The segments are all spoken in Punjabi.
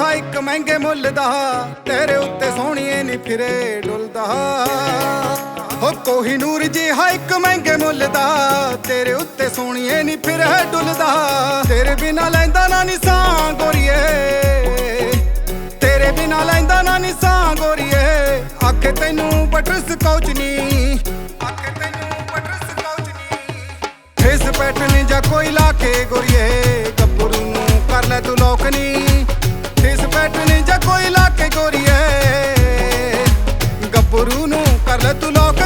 ਇੱਕ ਮਹਿੰਗੇ ਮੁੱਲ ਦਾ, ਤੇਰੇ ਉੱਤੇ ਸੋਹਣੀਏ ਨਹੀਂ ਫਿਰੇ ਡੁੱਲਦਾ। ਹੋ ਕੋਹੀ ਨੂਰ ਜਿਹਾ ਇੱਕ ਮਹਿੰਗੇ ਮੁੱਲ ਦਾ, ਤੇਰੇ ਉੱਤੇ ਸੋਹਣੀਏ ਨਹੀਂ ਫਿਰੇ ਡੁੱਲਦਾ। ਤੇਰੇ ਬਿਨਾ ਲੈਂਦਾ ਨਾ ਨਿਸਾਂ ਗੋਰੀਏ, ਤੇਰੇ ਬਿਨਾ ਲੈਂਦਾ ਨਾ ਨਿਸਾਂ ਗੋਰੀਏ। ਆਖੇ ਤੈਨੂੰ ਬਟਰ ਸਕੌਚ ਨਹੀਂ ਆਖੇ ਤੈਨੂੰ ਬਟਰ ਸਕੌਚ ਨਹੀਂ ਫੇਸ ਪੈਟਰਨ ਜਾਂ ਕੋਈ ਲਾ ਕੇ ਗੋਰੀਏ, ਗੱਭਰੂ ਨੂੰ ਕਰ ਲੈ ਤੂੰ ਲੋਕ ਨਹੀਂ ਕਰ ਲੈ ਤੂੰ ਲੋਕ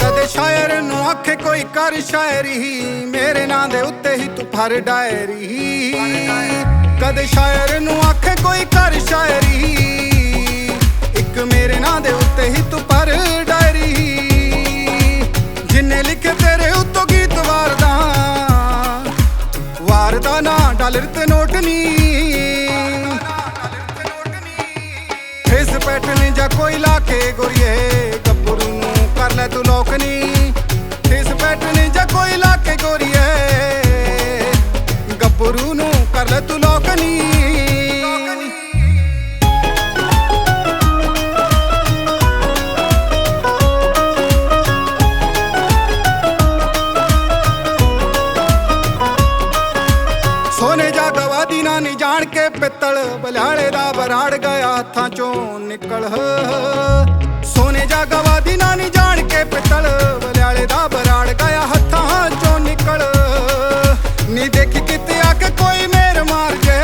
ਕਦੇ ਸ਼ਾਇਰ ਨੂੰ ਆਖੇ ਕੋਈ ਕਰ ਸ਼ਾਇਰੀ, ਮੇਰੇ ਨਾਂ ਦੇ ਉੱਤੇ ਹੀ ਤੂੰ ਫਰ ਡਾਇਰੀ। ਕਦੇ ਸ਼ਾਇਰ ਨੂੰ ਆਖੇ ਕੋਈ ਕਰ ਸ਼ਾਇਰੀ, ਇੱਕ ਮੇਰੇ ਨਾਂ ਦੇ ਉੱਤੇ ਹੀ ਤੂੰ ਜਿੰਨੇ ਲਿਖੇ ਤੇਰੇ ਉੱਤੋਂ ਗੀਤ ਵਾਰਦਾ। ਵਾਰਦਾ ਨਾ ਡਾਲਰ ਤੇ ਨੋਟ ਨਹੀਂ ਫੇਸ ਪੈਟਰਨ ਜਾਂ ਕੋਈ ਲਾ ਕੇ ਗੋਰੀਏ, ਗੱਭਰੂ ਨੂੰ ਕਰ ਲੈ ਤੂੰ ਲੋਕ ਨਹੀਂ ਫੇਸ ਪੈਟਰਨ ਜਾਂ ਕੋਈ ਲਾ ਕੇ ਗੋਰੀਏ, ਗੱਭਰੂ ਨੂੰ ਕਰ ਲੈ ਤੂੰ ਲੋਕ ਨਹੀਂ ਸੋਨੇ ਜਾ ਗਵਾਦੀ ਨਾ ਨਹੀਂ ਜਾਣ ਕੇ ਪਿੱਤਲ, ਬਲਿਆਲੇ ਦਾ ਬਰਾੜ ਗਿਆ ਹੱਥਾਂ ਚੋਂ ਨਿਕਲ। ਸੋਨੇ ਜਾ ਗਵਾਦੀ ਨਾ ਨਹੀਂ ਜਾਣ ਕੇ ਪਿੱਤਲ, ਬਲਿਆਲੇ ਦਾ ਬਰਾੜ ਗਿਆ ਹੱਥਾਂ ਚੋਂ ਨਿਕਲ। ਨੀ ਦੇਖੀ ਕਿਤੇ ਆ ਕੇ ਕੋਈ ਮੇਰ ਮਾਰ ਜੇ।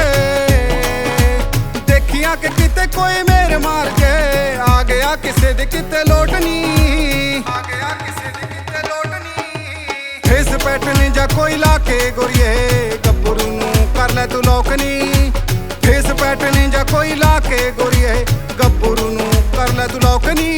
ਦੇਖੀਆਂ ਕਿ ਕਿਤੇ ਕੋਈ ਮੇਰ ਮਾਰ ਜੇ। ਆ ਗਿਆ ਕਿਸੇ ਦੇ ਕਿਤੇ ਲੋਟ ਨਹੀਂ ਆ ਗਿਆ ਕਿਸੇ ਦੇ ਕਿਤੇ ਲੋਟ ਨਹੀਂ ਫੇਸ ਪੈਟਰਨ ਜਾਂ ਕੋਈ ਲਾ ਕੇ ਗੋਰੀਏ। ਲੋਕਨੀ ਫੇਸ ਪੈਟਨੀ ਜਾਂ ਕੋਈ ਲਾ ਕੇ ਗੋਰੀਏ। ਗੱਭਰੂ ਨੂੰ ਕਰ ਲੈ ਤੂੰ ਲੋਕਨੀ